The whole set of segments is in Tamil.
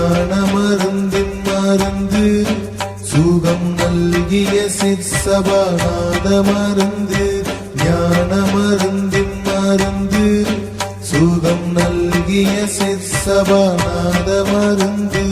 ஞான மருந்தின் மருந்து சுகம் നൽകിയ சிற்சபாநாத மருந்து ஞான மருந்தின் மருந்து சுகம் നൽകിയ சிற்சபாநாத மருந்து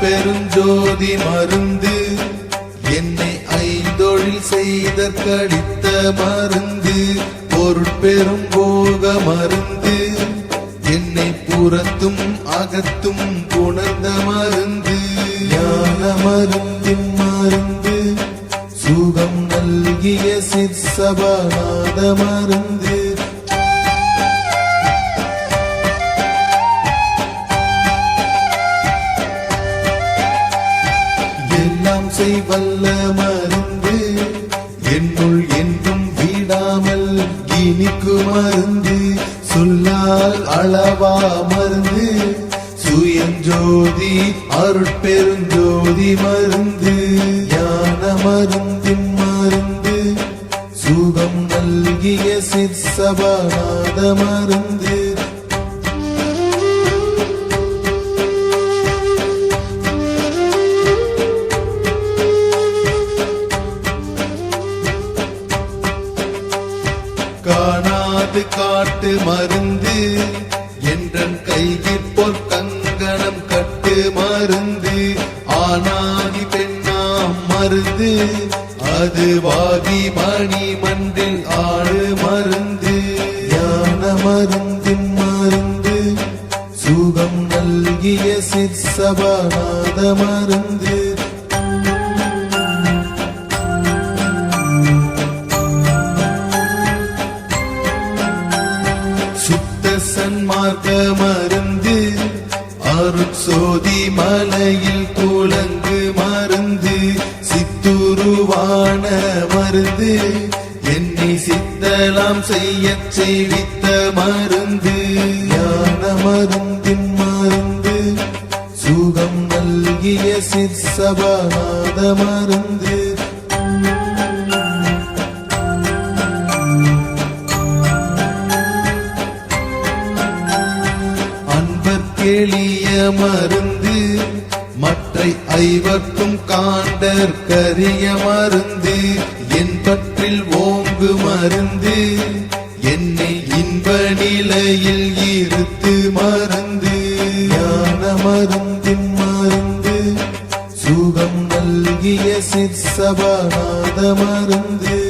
பெருஞ்சோதி மருந்து என்னை ஐந்தொழில் செய்த கடித்த மருந்து பொருட்பெரும் போக மருந்து என்னை புறத்தும் அகத்தும் புணர்ந்த மருந்து. ஞான மருந்தின் மருந்து சுகம் நல்கிய சிற்சபாநாத மருந்து. எல்லாம் செய்வல்ல மருந்து இனிக்கு மருந்து சொல்லால் அளவா மருந்து. சுயஞ்சோதி அருட்பெருஞ்சோதி மருந்து. ஞான மருந்தின் மருந்து. சுகம் நல்கிய சிற்சபாநாத மருந்து. மருந்து. என்றன் கைதி பொற் கங்கணம் கட்டு மருந்து. ஆனாதி பெண்ணாம் மருந்து. அது வாதி மணி மன்றில் ஆடு மருந்து. ஞான மருந்தின் மருந்து. சுகம் நல்கிய சிற்சபாநாத மருந்து. சன்மார்க்க மருந்து அருட்சோதி மலையில் துலங்கு மருந்து சித்துருவான மருந்து என்னை சித்தலாம் செய்ய செய்வித்த மருந்து. ஞான மருந்தின் மருந்து சுகம் நல்கிய சிற்சபாநாத மருந்து. மருந்து மற்றை ஐவர்க்கும் காண்டர் கரிய மருந்து என் பற்றில் ஓங்கு மருந்து என்னை இன்ப நிலையில் இருத்து மருந்து. ஞான மருந்தின் மருந்து சுகம் நல்கிய சிற்சபநாத மருந்து.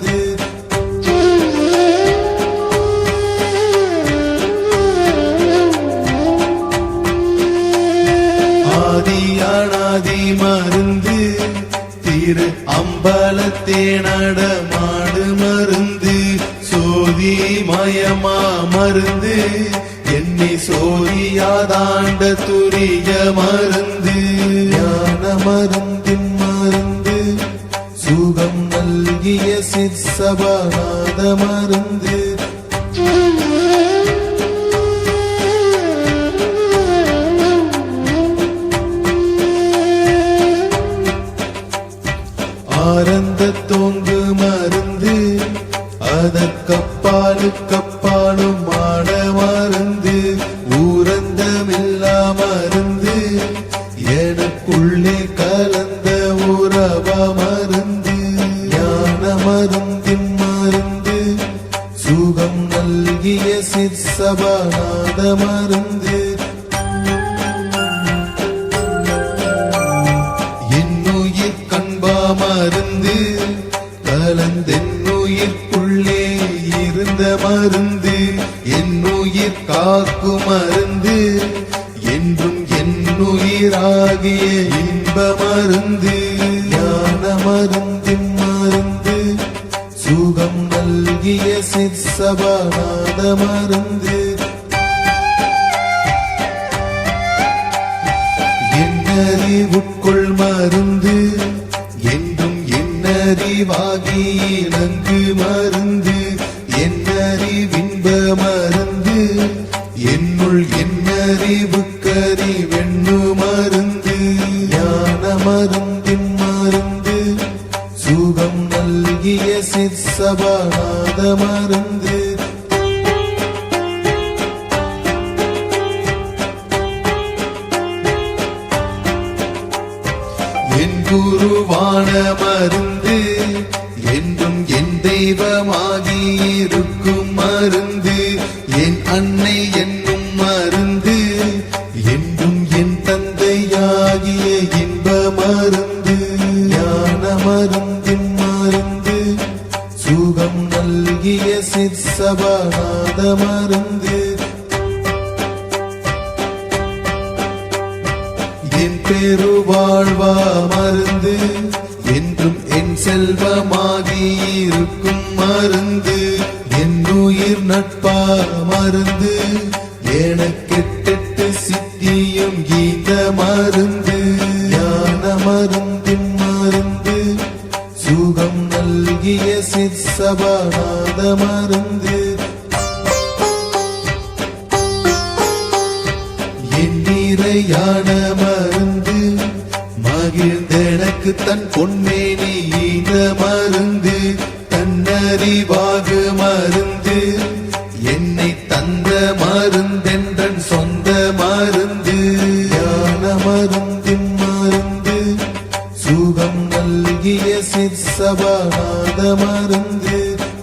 திரு அம்பலத்தே நடமாடு மருந்து சோதி மயமா மருந்து. என்னை சோதியாதாண்ட துரிய மருந்து. ஞான மருந்தின் மருந்து சுகம் நல்கிய சிற்சபநாத மருந்து. பாலுக்கப்பாலும் ஆட மருந்து ஊரந்தமில்லா மருந்து எனக்குள்ளே கலந்த உறவ மருந்து ஞான மருந்தின் மருந்து சுகம் நல்கிய சிற்சபாநாத மருந்து என்னுயிர் கண்பா மருந்து உயிர்க்குள்ளே இருந்த மருந்து என்னுயிர் காக்கும் மருந்து என்றும் என்னுயிராகிய இன்ப மருந்து ஞான மருந்தின் மருந்து சுகம் நல்கிய சிற்ச சிற்சபாநாத மருந்து. என்னறிவுட்கொள் என்னறிவாகி நன்கு மருந்து என்னறிவின்ப மருந்து என்னுள் என்னறிவுக்கறி வெண்ணு மருந்து ஞான மருந்தின் மருந்து சுகம் நல்கிய சிற்சபாநாத மருந்து என் குருவான மருந்து என்றும் என் தெய்வமாகி இருக்கும் மருந்து. என் அன்னை என்னும் மருந்து என் பெருவாழ்வா மருந்து என்றும் என் செல்வமாகி இருக்கும் மருந்து. என் உயிர் நட்பா மருந்து எனக்கெட்டெட்டு சித்தியும் கீத மருந்து. ஞான மருந்தின் மருந்து சுகம் நல்கிய சிற்சபாநாத மருந்து. என் நிறையான மருந்து எனக்கு தன் பொன்மேனி இந்த மருந்து தன்னறிவாக மருந்து.